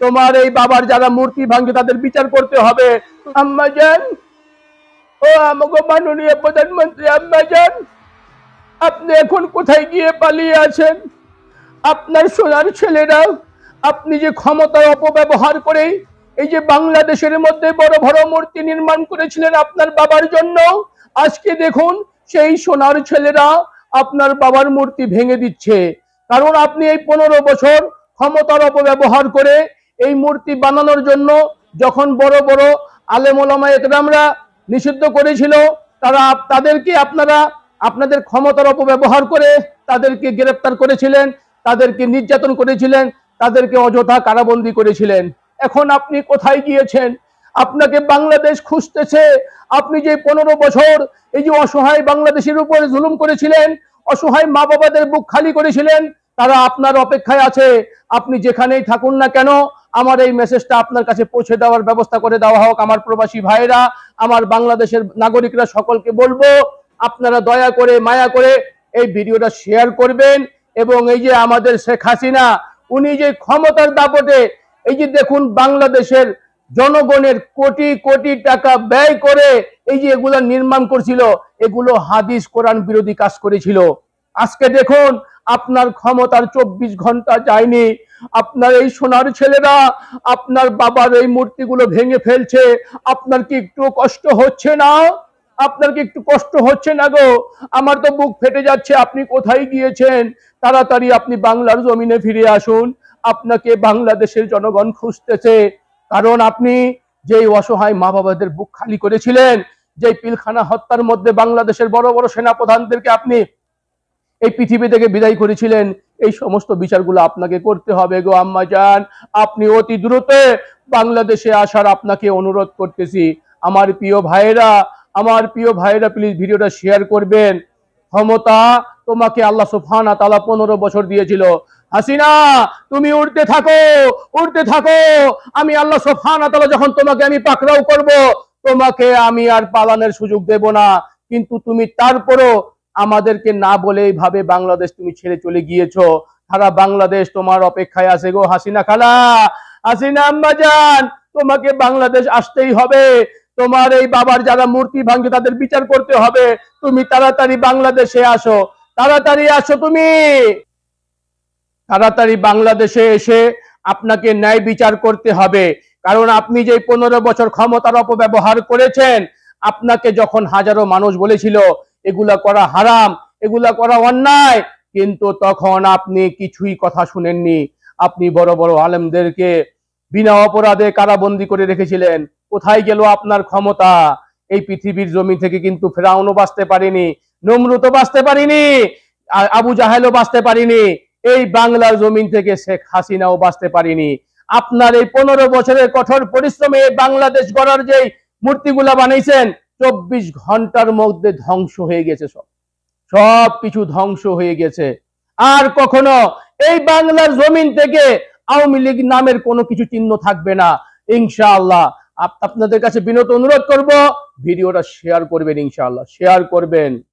তোমার এই বাবার যারা মূর্তি ভাঙছে, তাদের বিচার করতে হবে। ও আমাকে মাননীয় প্রধানমন্ত্রী আপনি এখন কোথায় গিয়ে পালিয়ে আছেন? আপনার সোনার ছেলেরা, আপনি যে ক্ষমতার অপব্যবহার করে এই যে বাংলাদেশের মধ্যে বড় বড় মূর্তি নির্মাণ করেছিলেন আপনার বাবার জন্য, আজকে দেখুন সেই সোনার ছেলেরা আপনার বাবার মূর্তি ভেঙে দিচ্ছে। কারণ আপনি এই পনেরো বছর ক্ষমতার অপব্যবহার করে এই মূর্তি বানানোর জন্য যখন বড় বড় আলেমোলামা একরামরা নিষিদ্ধ করেছিল, তারা তাদেরকে আপনারা আপনাদের ক্ষমতার অপব্যবহার করে তাদেরকে গ্রেপ্তার করেছিলেন, তাদেরকে নির্যাতন করেছিলেন, তাদেরকে অযথা কারাবন্দী করেছিলেন। এখন আপনি কোথায় গিয়েছেন? আপনাকে বাংলাদেশ খুঁজতেছে। আপনি যে পনেরো বছর এই যে অসহায় বাংলাদেশের উপরে জুলুম করেছিলেন, অসহায় মা বাবাদের বুক খালি করেছিলেন তারা আপনার অপেক্ষায় আছে। আপনি যেখানেই থাকুন না কেন, আমার এই মেসেজটা আপনার কাছে পৌঁছে দেওয়ার ব্যবস্থা করে দেওয়া হোক। আমার প্রবাসী ভাইরা, আমার বাংলাদেশের নাগরিকরা সকলকে বলব, আপনারা দয়া করে, মায়া করে এই ভিডিওটা শেয়ার করবেন এবং এই যে আমাদের শেখ হাসিনা, উনি যে ক্ষমতার দাপটে, এই যে দেখুন বাংলাদেশের জনগণের কোটি কোটি টাকা ব্যয় করে এই যে এগুলো নির্মাণ করছিল, এগুলো হাদিস কোরআন বিরোধী কাজ করেছিল। আজকে দেখুন আপনার ক্ষমতার চব্বিশ ঘণ্টা যায়নি। আপনার এই সোনার ছেলেরা, আপনার বাবার এই মূর্তিগুলো ভেঙে ফেলছে। আপনার কি একটু কষ্ট হচ্ছে না? আপনার কি একটু কষ্ট হচ্ছে না গো? আমার তো বুক ফেটে যাচ্ছে, আপনি কোথায় গিয়েছেন? তাড়াতাড়ি আপনি বাংলার জমিনে ফিরে আসুন। আপনাকে বাংলাদেশের জনগণ খুঁজতেছে। কারণ আপনি যেই অসহায় মা বাবাদের বুক খালি করেছিলেন, যেই পিলখানা হত্যার মধ্যে বাংলাদেশের বড় বড় সেনাপ্রধানদেরকে আপনি এই পৃথিবী থেকে বিদায় করেছিলেন। এই সমস্ত বিচারগুলো আপনাকে করতে হবে গো আম্মা যান আপনি অতি দ্রুত বাংলাদেশে আসার আপনাকে অনুরোধ করতেছি। আমার প্রিয় ভাইরা আমার প্রিয় ভাইরা প্লিজ ভিডিওটা শেয়ার করবেন। ক্ষমতা তোমাকে আল্লাহ সুফানা তালা পনেরো বছর দিয়েছিল। হাসিনা, তুমি উড়তে থাকো উড়তে থাকো। আমি আল্লাহ সুফানা তালা যখন তোমাকে আমি পাকড়াও করব, তোমাকে আমি আর পালানোর সুযোগ দেব না। কিন্তু তুমি তারপরও আমাদেরকে না বলে এইভাবে বাংলাদেশ তুমি ছেড়ে চলে গিয়েছো। সারা বাংলাদেশ তোমার অপেক্ষায় আছে গো হাসিনা খালা। হাসিনা আম্মা তোমাকে বাংলাদেশ আসতেই হবে। তোমার এই বাবার যারা মূর্তি ভাঙছে তাদের বিচার করতে হবে। তুমি তাড়াতাড়ি বাংলাদেশে আসো। তাড়াতাড়ি আসো তুমি। তাড়াতাড়ি বাংলাদেশে এসে আপনাকে ন্যায় বিচার করতে হবে। কারণ আপনি যে পনেরো বছর ক্ষমতার অপব্যবহার করেছেন, আপনাকে যখন হাজারো মানুষ বলেছিল এগুলা করা হারাম, এগুলা করা অন্যায়। কিন্তু তখন আপনি কিছুই কথা শুনেননি। আপনি বড় বড় আলেমদেরকে বিনা অপরাধে কারাবন্দি করে রেখেছিলেন। কোথায় গেল আপনার ক্ষমতা? এই পৃথিবীর জমি থেকে কিন্তু ফেরাউনও বাঁচতে পারেনি নমরুতও বাঁচতে পারিনি আবু জাহেলও বাঁচতে পারিনি। এই বাংলার জমিন থেকে শেখ হাসিনাও বাঁচতে পারিনি। আপনার এই পনেরো বছরের কঠোর পরিশ্রমে বাংলাদেশ গড়ার যে মূর্তিগুলা বানাইছেন চব্বিশ ঘণ্টার মধ্যে ধ্বংস হয়ে গেছে সব। সব কিছু ধ্বংস হয়ে গেছে। আর কখনো এই বাংলার জমিন থেকে আওয়ামী লীগ নামের কোনো কিছু চিহ্ন থাকবে না। ইনশাআল্লাহ। আপ- আপনাদের কাছে বিনত অনুরোধ করব, ভিডিওটা শেয়ার করবেন ইনশাআল্লাহ। শেয়ার করবেন।